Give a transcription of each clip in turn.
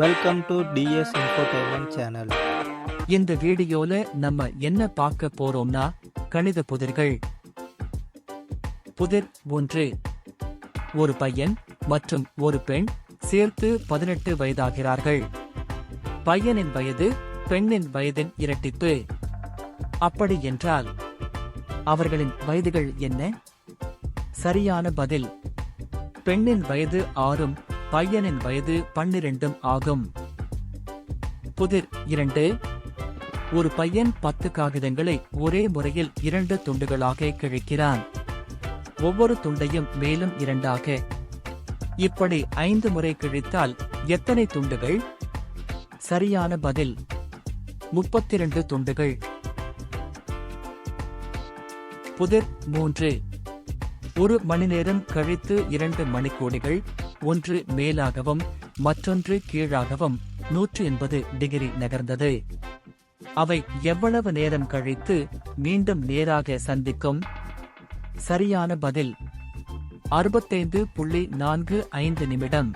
Welcome to TS infotainment channel இந்த வீடியோல நம்ம என்ன பார்க்க போறோம்னா கணித புதிர்கள். புதிர் ஒன்று ஒரு பையன் மற்றும் ஒரு பெண் சேர்த்து பதினெட்டு வயதாகிறார்கள். பையனின் வயது பெண்ணின் வயதின் இரட்டிப்பு. அப்படி என்றால் அவர்களின் வயதுகள் என்ன? சரியான பதில். பெண்ணின் வயது ஆறும் பையனின் வயது பன்னிரண்டும் ஆகும். புதிர் இரண்டு. ஒரு பையன் பத்து காகிதங்களை ஒரே முறையில் இரண்டு துண்டுகளாக கிழிக்கிறான். ஒவ்வொரு துண்டையும் மேலும் இரண்டாக. இப்படி ஐந்து முறை கிழித்தால் எத்தனை துண்டுகள்? சரியான பதில். முப்பத்திரண்டு துண்டுகள். புதிர் மூன்று. ஒரு மணி நேரம் கழித்து இரண்டு மணிக்கோடிகள். ஒன்று மேலாகவும் மற்றொன்று கீழாகவும் நூற்று எண்பது டிகிரி நகர்ந்தது. அவை எவ்வளவு நேரம் கழித்து மீண்டும் நேராக சந்திக்கும்? சரியான பதில் அறுபத்தைந்து புள்ளி நான்கு ஐந்து நிமிடம்.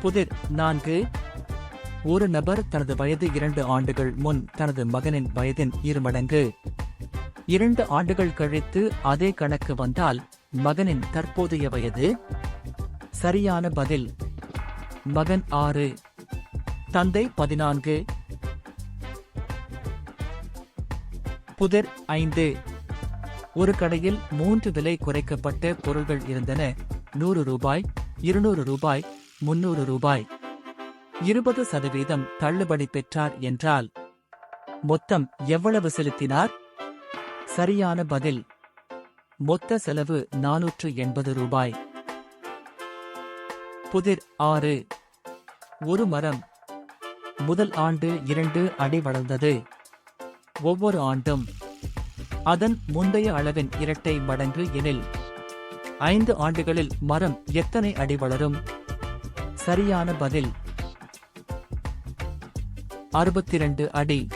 புதிர் நான்கு ஒரு நபர் தனது வயது இரண்டு ஆண்டுகள் முன் தனது மகனின் வயதின் இருமடங்கு. இரண்டு ஆண்டுகள் கழித்து அதே கணக்கு வந்தால் மகனின் தற்போதைய வயது? சரியான பதில். மகன் ஆறு. தந்தை பதினான்கு. புதிர் ஐந்து. ஒரு கடையில் மூன்று விலை குறைக்கப்பட்ட பொருள்கள் இருந்தன. நூறு ரூபாய் இருநூறு ரூபாய் முன்னூறு ரூபாய். இருபது சதவீதம் தள்ளுபடி பெற்றார் என்றால் மொத்தம் எவ்வளவு செலுத்தினார்? சரியான பதில். மொத்த செலவு நானூற்று எண்பது ரூபாய். புதிர் ஆறு. ஒரு மரம். முதல் ஆண்டு இரண்டு அடி வளர்ந்தது. ஒவ்வொரு ஆண்டும். அதன் முந்தைய அளவின் இரட்டை மடங்கு எனில் ஐந்து ஆண்டுகளில் மரம் எத்தனை அடி வளரும்? சரியான பதில். அறுபத்திரண்டு அடி.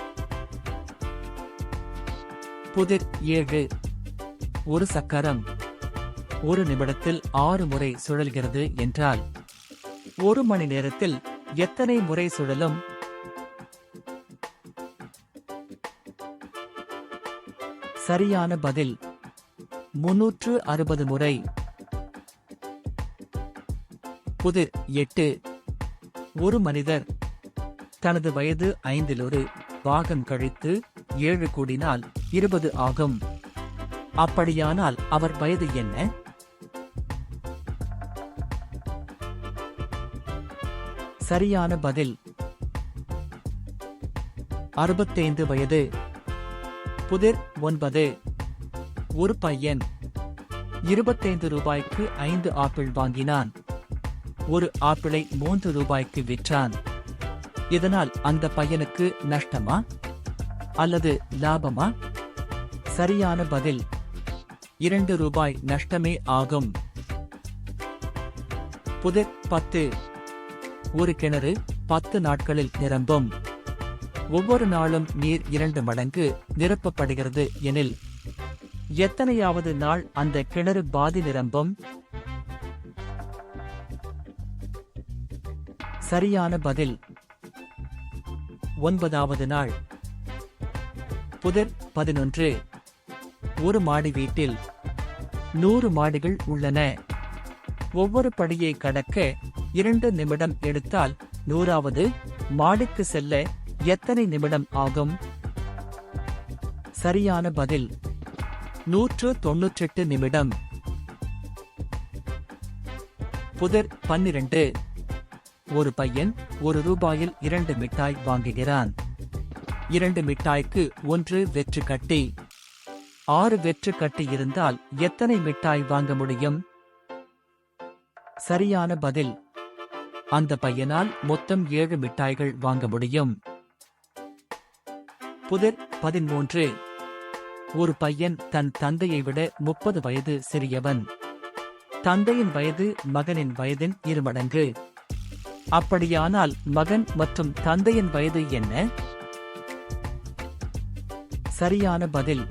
புதிர் ஏழு. ஒரு சக்கரம். ஒரு நிமிடத்தில் ஆறு முறை சுழல்கிறது என்றால் ஒரு மணி நேரத்தில் எத்தனை முறை சுழலும்? சரியான பதில் முன்னூற்று அறுபது முறை. புது எட்டு ஒரு மனிதர் தனது வயது ஐந்தில் ஒரு பாகம் கழித்து ஏழு கூடினால் இருபது ஆகும். அப்படியானால் அவர் வயது என்ன? சரியான பதில். அறுபத்தைந்து வயது. புதிர் ஒன்பது. ஒரு பையன். இருபத்தைந்து ரூபாய்க்கு ஐந்து ஆப்பிள் வாங்கினான். ஒரு ஆப்பிளை மூன்று ரூபாய்க்கு விற்றான். இதனால் அந்த பையனுக்கு நஷ்டமா? அல்லது லாபமா? சரியான பதில். இரண்டு ரூபாய் நஷ்டமே ஆகும். புதிர் பத்து. ஒரு கிணறு பத்து நாட்களில் நிரம்பும். ஒவ்வொரு நாளும் நீர் இரண்டு மடங்கு நிரப்பப்படுகிறது எனில் எத்தனையாவது நாள் அந்த கிணறு பாதி நிரம்பும்? சரியான பதில். ஒன்பதாவது நாள். புதிர் பதினொன்று. ஒரு மாடி வீட்டில் நூறு மாடிகள் உள்ளன. ஒவ்வொரு படியை கடக்க இரண்டு நிமிடம் எடுத்தால் நூறாவது மாடிக்கு செல்ல எத்தனை நிமிடம் ஆகும்? சரியான பதில் நூற்று தொன்னூற்றெட்டு நிமிடம். புதர் பன்னிரண்டு. ஒரு பையன் ஒரு ரூபாயில் இரண்டு மிட்டாய் வாங்குகிறான். இரண்டு மிட்டாய்க்கு ஒன்று வெற்று கட்டி ஆறு வெற்று கட்டி இருந்தால் எத்தனை மிட்டாய் வாங்க முடியும்? சரியான பதில். அந்த பையனால் மொத்தம் ஏழு மிட்டாய்கள் வாங்க முடியும். புதிர் பதிமூன்று ஒரு பையன் தன் தந்தையை விட முப்பது வயது சிறியவன். தந்தையின் வயது மகனின் வயதின் இருமடங்கு அப்படியானால் மகன் மற்றும் தந்தையின் வயது என்ன? சரியான பதில்.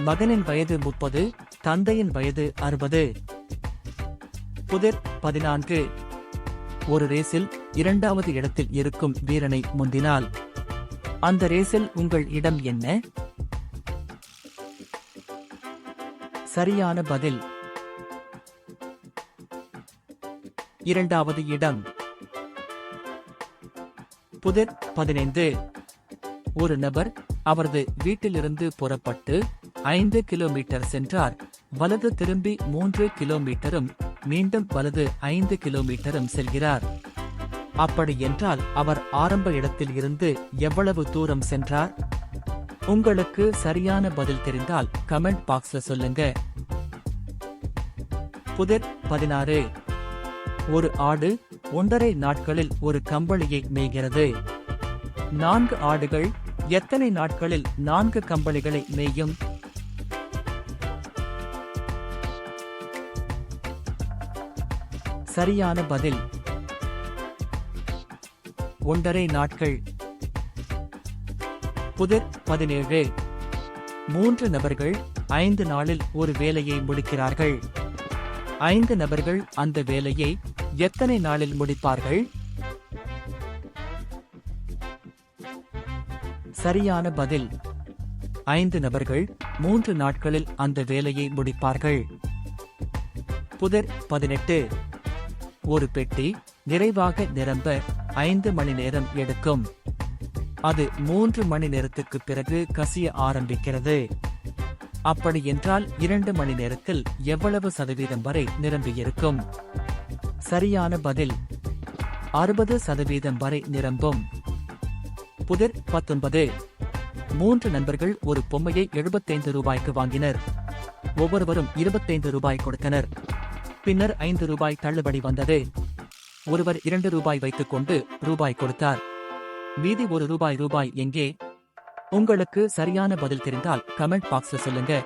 மகனின் வயது முப்பது தந்தையின் வயது அறுபது. புதிர் பதினான்கு. ஒரு ரேஸில் இரண்டாவது இடத்தில் இருக்கும் வீரனை முந்தினால். அந்த ரேஸில் உங்கள் இடம் என்ன? சரியான பதில். இரண்டாவது இடம். புதிர் பதினைந்து. ஒரு நபர் அவரது வீட்டிலிருந்து புறப்பட்டு ஐந்து கிலோமீட்டர் சென்றார். வலது திரும்பி மூன்று கிலோமீட்டரும் மீண்டும் வலது ஐந்து கிலோமீட்டரும் செல்கிறார். அப்படி என்றால் அவர் ஆரம்ப இடத்தில் இருந்து எவ்வளவு தூரம் சென்றார்? உங்களுக்கு சரியான பதில் தெரிந்தால் கமெண்ட் பாக்ஸ்ல சொல்லுங்க. புதிர் பதினாறு. ஒரு ஆடு ஒன்றரை நாட்களில் ஒரு கம்பளியை மேய்கிறது. நான்கு ஆடுகள் எத்தனை நாட்களில் நான்கு கம்பளிகளை மேயும்? சரியான பதில். ஒன்றரை நாட்கள். புதிர் பதினேழு. மூன்று நபர்கள் ஐந்து நாளில் ஒரு வேலையை முடிக்கிறார்கள். ஐந்து நபர்கள் அந்த வேலையை எத்தனை நாளில் முடிப்பார்கள்? சரியான பதில். ஐந்து நபர்கள் மூன்று நாட்களில் அந்த வேலையை முடிப்பார்கள். புதர் பதினெட்டு. ஒரு பெட்டி நிறைவாக நிரம்ப ஐந்து மணி நேரம் எடுக்கும். அது மூன்று மணி நேரத்துக்கு பிறகு கசிய ஆரம்பிக்கிறது. அப்படி என்றால் இரண்டு மணி நேரத்தில் எவ்வளவு சதவீதம் வரை நிரம்பியிருக்கும்? சரியான பதில் அறுபது சதவீதம் வரை நிரம்பும். புதிர் பத்தொன்பது. மூன்று நண்பர்கள் ஒரு பொம்மையை எழுபத்தைந்து ரூபாய்க்கு வாங்கினர். ஒவ்வொருவரும் இருபத்தைந்து ரூபாய் கொடுத்தனர். பின்னர் ஐந்து ரூபாய் தள்ளுபடி வந்தது. ஒருவர் இரண்டு ரூபாய் வைத்துக் கொண்டு ரூபாய் கொடுத்தார். மீதி ஒரு ரூபாய் ரூபாய் எங்கே? உங்களுக்கு சரியான பதில் தெரிந்தால் கமெண்ட் பாக்ஸ்ல சொல்லுங்க.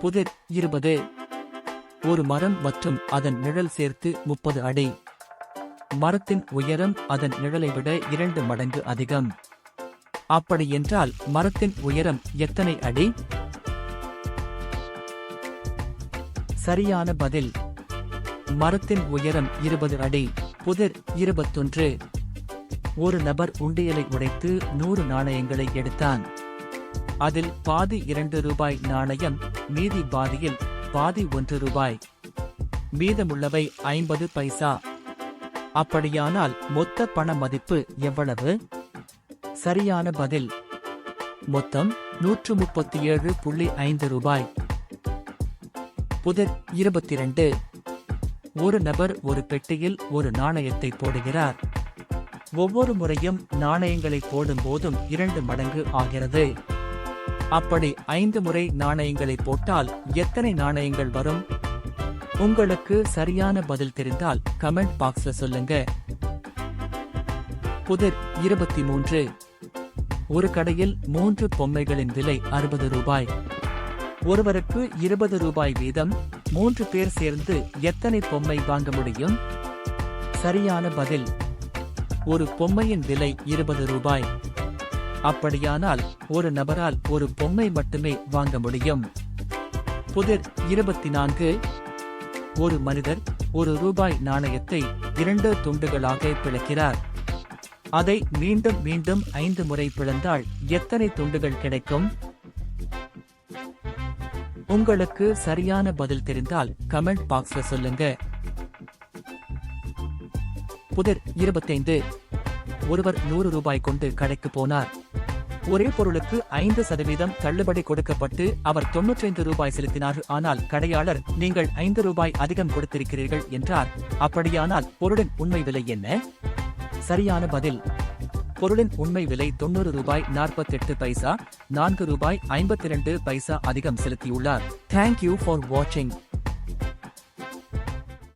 புதிர் இருபது. ஒரு மரம் மற்றும் அதன் நிழல் சேர்த்து முப்பது அடி. மரத்தின் உயரம் அதன் நிழலை விட இரண்டு மடங்கு அதிகம். அப்படி என்றால் மரத்தின் உயரம் எத்தனை அடி? சரியான பதில். மரத்தின் உயரம் இருபது அடி புதிர் இருபத்தொன்று. ஒரு நபர் உண்டியலை உடைத்து நூறு நாணயங்களை எடுத்தான். அதில் பாதி இரண்டு ரூபாய் நாணயம் மீதி பாதியில் பாதி ஒன்று ரூபாய். மீதமுள்ளவை ஐம்பது பைசா. அப்படியானால் மொத்த பண மதிப்பு எவ்வளவு? சரியான பதில். மொத்தம் நூற்று முப்பத்தி ஏழு புள்ளி ஐந்து ரூபாய். புதர் இருபத்தி இரண்டு ஒரு நபர் ஒரு பெட்டியில் ஒரு நாணயத்தை போடுகிறார். ஒவ்வொரு முறையும் நாணயங்களை போடும் போதும் இரண்டு மடங்கு ஆகிறது. அப்படி ஐந்து முறை நாணயங்களை போட்டால் எத்தனை நாணயங்கள் வரும்? உங்களுக்கு சரியான பதில் தெரிந்தால் கமெண்ட் பாக்ஸ்ல சொல்லுங்க. புதிர் இருபத்தி மூன்று. ஒரு கடையில் மூன்று பொம்மைகளின் விலை அறுபது ரூபாய். ஒருவருக்கு இருபது ரூபாய் வீதம் மூன்று பேர் சேர்ந்து எத்தனை பொம்மை வாங்க முடியும்? சரியான பதில் ஒரு பொம்மையின் விலை இருபது ரூபாய். அப்படியானால் ஒரு நபரால் ஒரு பொம்மை மட்டுமே வாங்க முடியும். புதிர் இருபத்தி நான்கு ஒரு மனிதர் ஒரு ரூபாய் நாணயத்தை இரண்டு துண்டுகளாக பிளக்கிறார். அதை மீண்டும் மீண்டும் ஐந்து முறை பிளந்தால் எத்தனை துண்டுகள் கிடைக்கும்? உங்களுக்கு சரியான பதில் தெரிந்தால் கமெண்ட் பாக்ஸ்ல சொல்லுங்க. புதிர் இருபத்தைந்து. ஒருவர் நூறு ரூபாய் கொண்டு கடைக்கு போனார். ஒரே பொருளுக்கு ஐந்து சதவீதம் தள்ளுபடி கொடுக்கப்பட்டு அவர் தொன்னூற்றைந்து ரூபாய் செலுத்தினார். ஆனால் கடையாளர் நீங்கள் ஐந்து ரூபாய் அதிகம் கொடுத்திருக்கிறீர்கள் என்றார். அப்படியானால் பொருளின் உண்மை விலை என்ன? சரியான பதில். பொருளின் உண்மை விலை தொண்ணூறு ரூபாய் நாற்பத்தெட்டு பைசா நான்கு ரூபாய் ஐம்பத்தி இரண்டு பைசா அதிகம் செலுத்தியுள்ளார். தேங்க்யூ ஃபார் வாட்சிங்